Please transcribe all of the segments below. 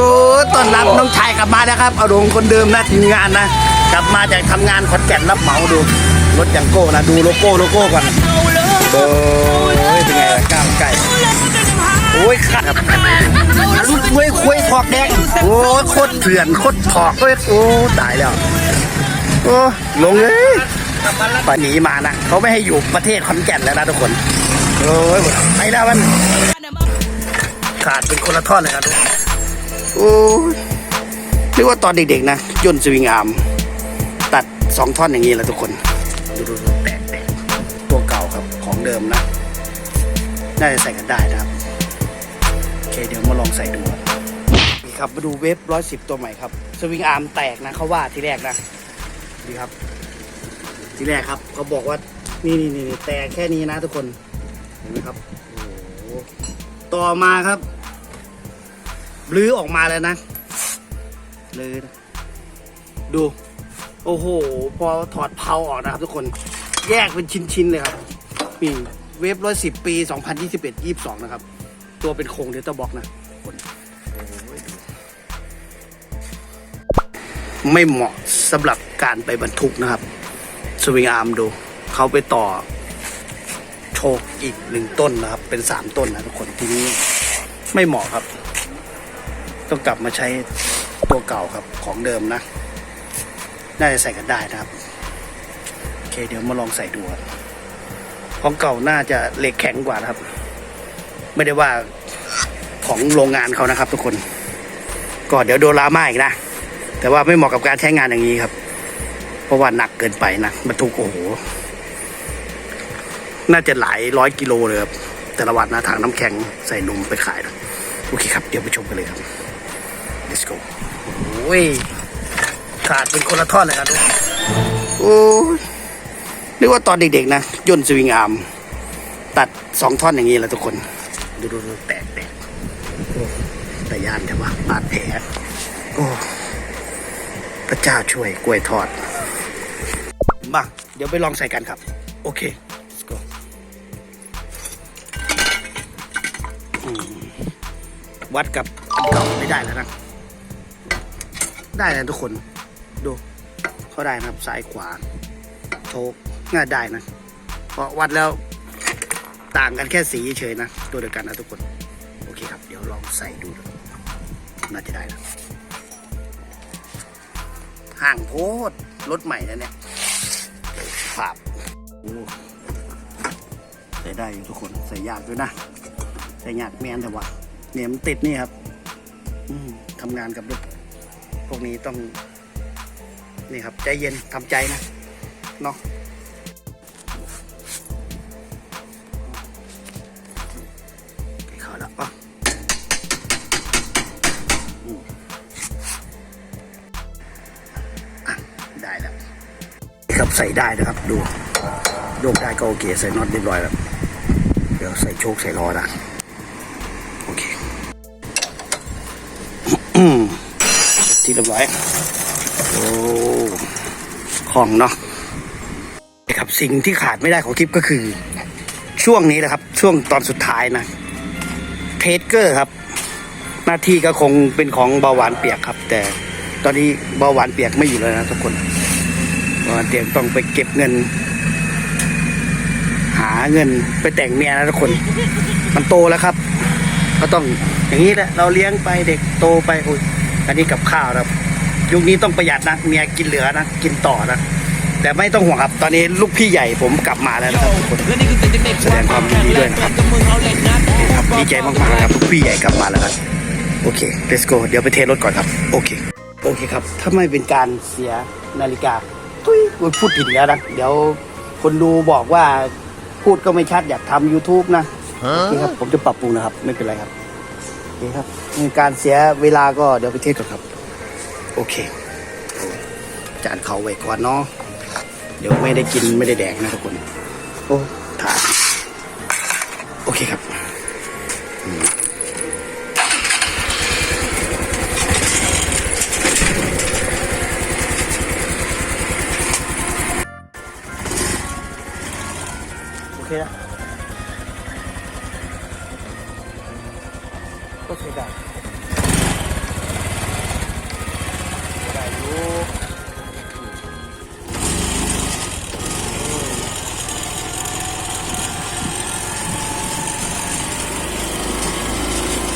โอ้ต้อนรับน้องชายกลับมาแล้วครับเอาดงคนเดิมนะทีมงานนะ กลับมาจากทำงานขอนแก่นรับเหมาดูรถอย่างโก้นะดูโลโก้โลโก้ก่อนโอ้ยเป็นไงล่ะกล้ามไก่โอ้ยขาดครับรุ่นคุยคุยถอกแดงโอ้ยโคตรเถื่อนโคตรถอกเลยโอ้ตายแล้วโอ้ลงเลยไปหนีมานะเขาไม่ให้อยู่ประเทศขอนแก่นแล้วนะทุกคนโอ้ยไปแล้วมันขาดเป็นคนละท่อนเลยครับโอ้ย เรียกว่าตอนเด็กๆนะย่นสวิงอาร์มตัดสองท่อนอย่างนี้แหละทุกคน ดูดูดูแตกแตกตัวเก่าครับของเดิมนะน่าจะใส่กันได้นะครับโอเคเดี๋ยวมาลองใส่ดูครับนี่ครับมาดูเวฟร้อยสิบตัวใหม่ครับ สวิงอาร์มแตกนะเขาว่าทีแรกนะดีครับ ทีแรกครับเขาบอกว่านี่นี่นี่แตกแค่นี้นะทุกคนเห็นไหมครับโอ้โหต่อมาครับ ลื้อออกมาแล้วนะลื้อนะดู โอ้โห พอถอดเพลาออกนะครับทุกคน แยกเป็นชิ้นๆเลยครับนี่เวฟร้อยสิบปี 2021 22 นะครับ ตัวเป็นโครงเดลต้าบ็อกนะคนไม่เหมาะสำหรับการไปบรรทุกนะครับ สวิงอาร์มดู เขาไปต่อ โชคอีกหนึ่งต้นนะครับ เป็นสามต้นนะทุกคนที่นี้ไม่เหมาะครับ ต้องกลับมาใช้ตัวเก่าครับของเดิมนะ น่าจะใส่กันได้นะครับโอเคเดี๋ยวมาลองใส่ดูครับของเก่าน่าจะเหล็กแข็งกว่านะครับ ไม่ได้ว่าของโรงงานเขานะครับ ทุกคนก็เดี๋ยวโดนลามาอีกนะแต่ว่าไม่เหมาะกับการใช้งานอย่างนี้ครับ เพราะว่าหนักเกินไปนะบรรทุกโอ้โหน่าจะหลายร้อยกิโลเลยครับแต่ละวันนะถังน้ำแข็งใส่นมไปขายนะโอเคครับ เดี๋ยวไปชมกันเลยครับ let's go โอ้ยขาดเป็นคนละท่อนเลยครับโอ้ยเรียกว่าตอนเด็กๆนะย่นสวิงอาร์มตัดสองท่อนอย่างนี้แหละทุกคน ดูดูดูแตกแตกโอ้แต่ยานแต่ว่าบาดแผลโอ้พระเจ้าช่วยกล้วยทอด มาเดี๋ยวไปลองใส่กันครับ โอเค let's go อืมวัดกับอันเก่าไม่ได้แล้วนะ ได้นะทุกคน ดูเขาได้นะครับซ้ายขวาโชกง่ายได้นะ เพราะวัดแล้วต่างกันแค่สีเฉยนะ ตัวเดียวกันนะทุกคน โอเคครับ เดี๋ยวลองใส่ดูนะน่าจะได้นะห่างโพดรถใหม่แล้วเนี่ยภาพโอ้ใส่ได้อยู่ทุกคนใส่ยากด้วยนะใส่ยากแมนแต่ว่าเนี่ยมันติดนี่ครับอืมทำงานกับรถ พวกนี้ต้อง นี่ครับ ใจเย็นทำใจนะเนาะเข้าแล้วอะป่ะได้แล้วครับใส่ได้นะครับ ดูโยกได้ก็โอเค ใส่น็อตเรียบร้อยแล้ว เดี๋ยวใส่โชคใส่ล้อนะ ที่เรียบร้อยโอ้ของเนาะครับสิ่งที่ขาดไม่ได้ของคลิปก็คือ ช่วงนี้แหละครับ ช่วงตอนสุดท้ายนะเทสเกอร์ครับ หน้าที่ก็คงเป็นของเบาหวานเปียกครับ แต่ตอนนี้เบาหวานเปียกไม่อยู่แล้วนะทุกคนเบาหวานเปียกต้องไปเก็บเงิน หาเงินไปแต่งเมียนะทุกคน มันโตแล้วครับ ก็ต้องอย่างนี้แหละเราเลี้ยงไปเด็กโตไปโอ้ย อันนี้กับข้าวนะครับ ยุคนี้ต้องประหยัดนะเมียกินเหลือนะกินต่อนะแต่ไม่ต้องห่วงครับ ตอนนี้ลูกพี่ใหญ่ผมกลับมาแล้วนะครับทุกคนแสดงความยินดีด้วยนะครับครับดีใจมากๆครับลูกพี่ใหญ่กลับมาแล้วครับโอเค let's go เดี๋ยวไปเทสรถก่อนครับ โอเค โอเคครับ ถ้าไม่เป็นการเสียนาฬิกาทุยอุ๊ยพูดผิดอีกแล้วนะ เดี๋ยวคนดูบอกว่าพูดก็ไม่ชัดอยากทำ YouTube นะ โอเคครับ ผมจะปรับปรุงนะครับ ไม่เป็นไรครับโอ เคครับมีการเสียเวลาก็เดี๋ยวไปเทสก่อนครับ โอเค จานเขาไว้ก่อนเนาะเดี๋ยวไม่ได้กินไม่ได้แดกนะทุกคน โอ้ ไม่ได้ได้ยู่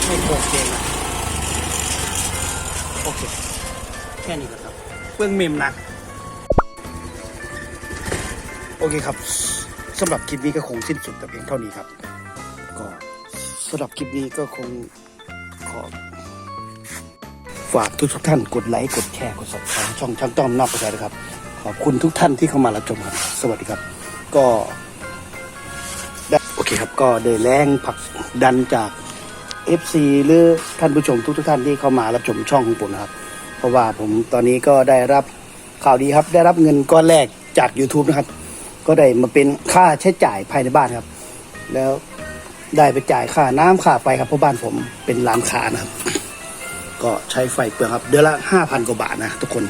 ไม่โอเคนะโอเค แค่นี้ก็ครับเพื่องเมมนะโอเคครับสำหรับคลิปนี้ก็คงสิ้นสุดแต่เพียงเท่านี้ครับ ก็สำหรับคลิปนี้ก็คง ขอฝากทุกทุกท่านกดไลค์กดแชร์กด subscribe ช่องช่างต้อมนอกกระแสนะครับ ขอบคุณทุกท่านที่เข้ามารับชมครับสวัสดีครับ ก็ได้โอเคครับก็ได้แรงผลักดันจาก FC หรือท่านผู้ชมทุกทุกท่านที่เข้ามารับชมช่องของผมนะครับ เพราะว่าผมตอนนี้ก็ได้รับข่าวดีครับ ได้รับเงินก้อนแรกจาก YouTube นะครับ ก็ได้มาเป็นค่าใช้จ่ายภายในบ้านครับ แล้ว ได้ไปจ่ายค่าน้ำค่าไฟครับเพราะบ้านผมเป็นร้านค้านะครับ ก็ใช้ไฟเปลืองครับ เดือนละห้าพันกว่าบาทนะทุกคน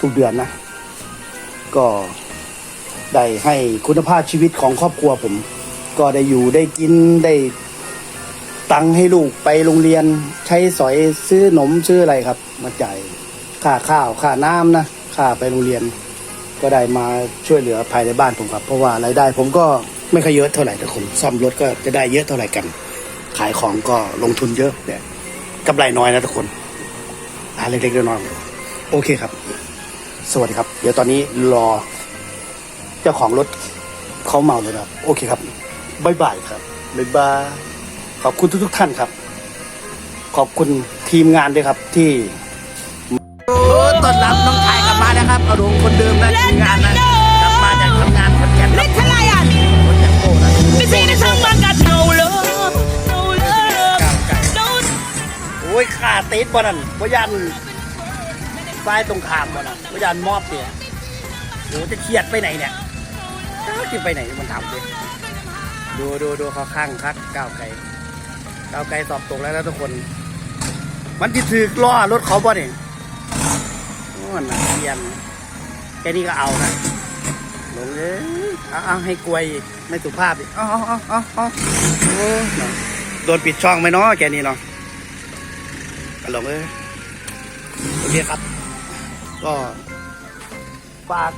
ทุกเดือนนะ ก็ได้ให้คุณภาพชีวิตของครอบครัวผม ก็ได้อยู่ได้กินได้ตังค์ให้ลูกไปโรงเรียนใช้สอยซื้อหนมซื้ออะไรครับ มาจ่ายค่าข้าวค่าน้ำนะค่าไปโรงเรียน ก็ได้มาช่วยเหลือภายในบ้านผมครับ เพราะว่ารายได้ผมก็ ไม่ค่อยเยอะเท่าไหร่แต่คนซ่อมรถก็จะได้เยอะเท่าไหร่กัน ขายของก็ลงทุนเยอะแต่กำไรน้อยนะทุกคนอ่าเล็กๆน้อยๆโอเคครับ สวัสดีครับ เดี๋ยวตอนนี้รอ เจ้าของรถเขาเมาเลยครับ โอเคครับบายบายครับบ๊ายบายขอบคุณทุกๆท่านครับ ขอบคุณทีมงานด้วยครับที่ ติดบ่นั่นบ่ยันฝ้ายตรงขามบ่นั่นบ่ยันมอบเนี่ยโอ้จะเครียดไปไหนเนี่ยจะไปไหนมันทำดิดูดูดูเขาข้างคักก้าวไก่ก้าวไก่สอบตกแล้วนะทุกคน มันจะถือล้อรถเขาบ่เนี่ยโอ้หนักเรียนแค่นี้ก็เอานะลงเลยเอาให้กลวยไม่สุภาพอีกอาเออาเออาโอ้เนาะโดนปิดช่องไหมเนาะแกนี้เนาะ กันลงเลยโอเคครับ ก็ฝาก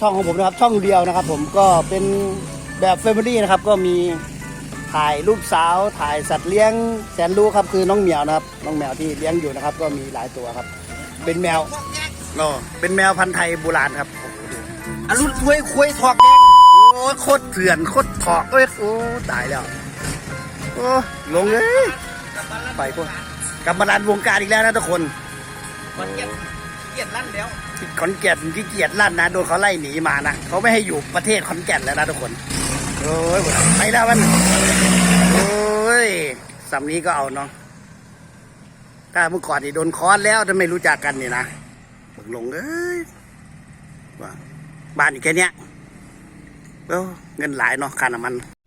ช่องของผมนะครับ ช่องเดียวนะครับ ผมก็เป็นแบบแฟมิลี่นะครับ ก็มีถ่ายลูกสาว ถ่ายสัตว์เลี้ยงแสนรู้ครับคือน้องเหมียวนะครับ น้องแมวที่เลี้ยงอยู่นะครับ ก็มีหลายตัวครับ เป็นแมวโนเป็นแมวพันธุ์ไทยโบราณครับอรุณคุยคุยถอกแดงโอ้โคตรเถื่อนโคตรถอกเอ้ยโอ้ตายแล้วโอ้ลงเลยไปพวก กลับมาดันวงการอีกแล้วนะทุกคนขอนแก่นเกลียดลั่นแล้วที่ขอนแก่นที่เกียรลั่นนะโดนเขาไล่หนีมานะเขาไม่ให้อยู่ประเทศขอนแก่นแล้วนะทุกคนโอ้ยไปแล้วมันโอ้ยสำนี้ก็เอาเนาะถ้าเมื่อก่อนนี่โดนค้อนแล้วถ้าไม่รู้จักกันนี่นะบึกลงเอ้ยว่าบ้านอีกแค่เนี้ยเอ้าเงินหลายเนาะค่าน้ำมัน Oh, oh,